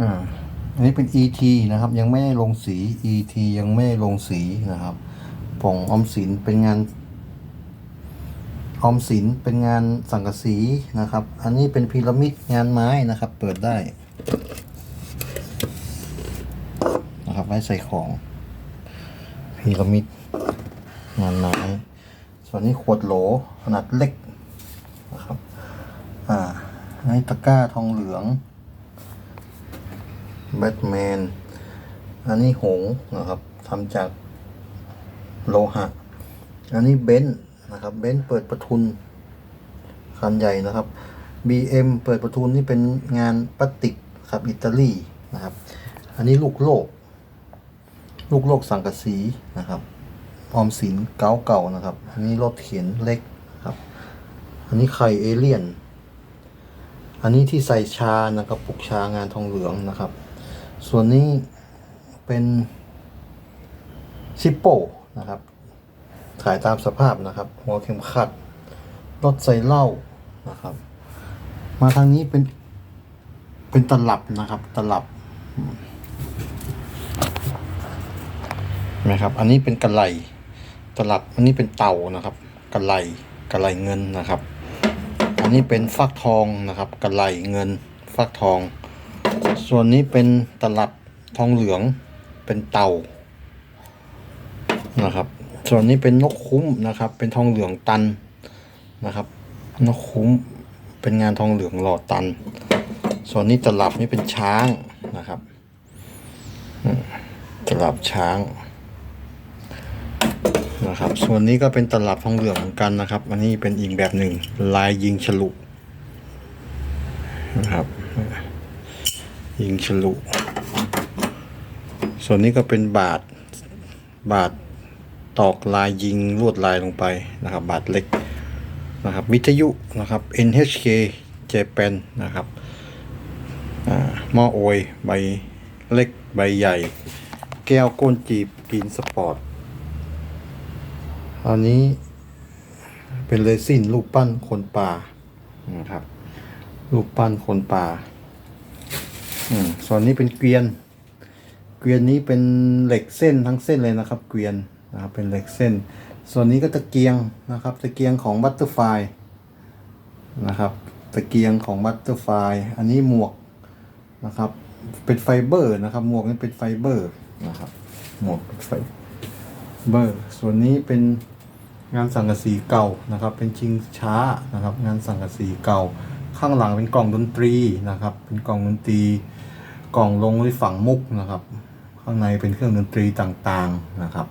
อ่าอันนี้เป็น ET นะครับ ยังไม่ได้ลงสี ET ยังไม่ได้ลงสีนะครับผงออมสินเป็นงานออมสินเป็นงานสังกะสีนะครับ อันนี้เป็นพีระมิดงานไม้นะครับ เปิดได้นะครับไว้ใส่ของพีระมิดงานไม้ส่วนนี้ขวดโหลขนาดเล็กนะครับ อ่าอันนี้ตะกร้าทองเหลือง แบทแมน อันนี้หงนะครับทำจากโลหะ อันนี้เบนซ์นะครับ เบนซ์เปิดประทุนคันใหญ่นะครับ BM เปิดประทุนนี่เป็นงานพลาสติกครับอิตาลีนะครับ อันนี้ลูกโลก ลูกโลกสังกะสีนะครับออมสินเก่าเก่าๆนะครับ อันนี้รถเข็นเล็กครับ อันนี้ไข่เอเลี่ยน อันนี้ที่ใส่ชานะครับปลุกชางานทองเหลืองนะครับ ส่วนนี้เป็นซิปโปนะครับ ขายตามสภาพนะครับ หัวเข็มขัดรถใส่เหล้านะครับ มาทางนี้เป็นเป็นตลับนะครับ ตลับอืมนะครับ อันนี้เป็นกระไหลตลับ อันนี้เป็นเต่านะครับ กระไหลกระไหลเงินนะครับ อันนี้เป็นฟักทองนะครับ กระไหลเงิน ฟักทอง ส่วนนี้เป็นตลับทองเหลืองเป็นเต่านะครับ ส่วนนี้เป็นนกคุ้มนะครับ เป็นทองเหลืองตันนะครับ นกคุ้มเป็นงานทองเหลืองหล่อตัน ส่วนนี้ตลับนี่เป็นช้างนะครับตลับช้างนะครับ ส่วนนี้ก็เป็นตลับทองเหลืองเหมือนกันนะครับ อันนี้เป็นอีกแบบหนึ่งลายยิงฉลุนะครับ ยิงฉลุ ส่วนนี้ก็เป็นบาทบาทตอกลายยิงลวดลายลงไปนะครับ บาทเล็กนะครับวิทยุนะครับ NHK Japan นะครับหม้อโอยใบเล็กใบใหญ่ แก้วก้นจีบกินสปอร์ต อันนี้เป็นเลซินรูปปั้นคนป่านะครับรูปปั้นคนป่า อืมส่วนนี้เป็นเกวียน เกวียนนี้เป็นเหล็กเส้นทั้งเส้นเลยนะครับ เกวียนนะครับเป็นเหล็กเส้น ส่วนนี้ก็ตะเกียงนะครับ ตะเกียงของบัตเตอร์ไฟนะครับ ตะเกียงของบัตเตอร์ไฟอันนี้หมวกนะครับ เป็นไฟเบอร์นะครับ หมวกนี้เป็นไฟเบอร์นะครับ หมวกเป็นไฟเบอร์ ส่วนนี้เป็นงานสังกะสีเก่านะครับ เป็นชิงช้านะครับ งานสังกะสีเก่า ข้างหลังเป็นกล่องดนตรีนะครับ เป็นกล่องดนตรี กล่องลงด้วยฝั่งมุกนะครับ ข้างในเป็นเครื่องดนตรีต่างๆนะครับ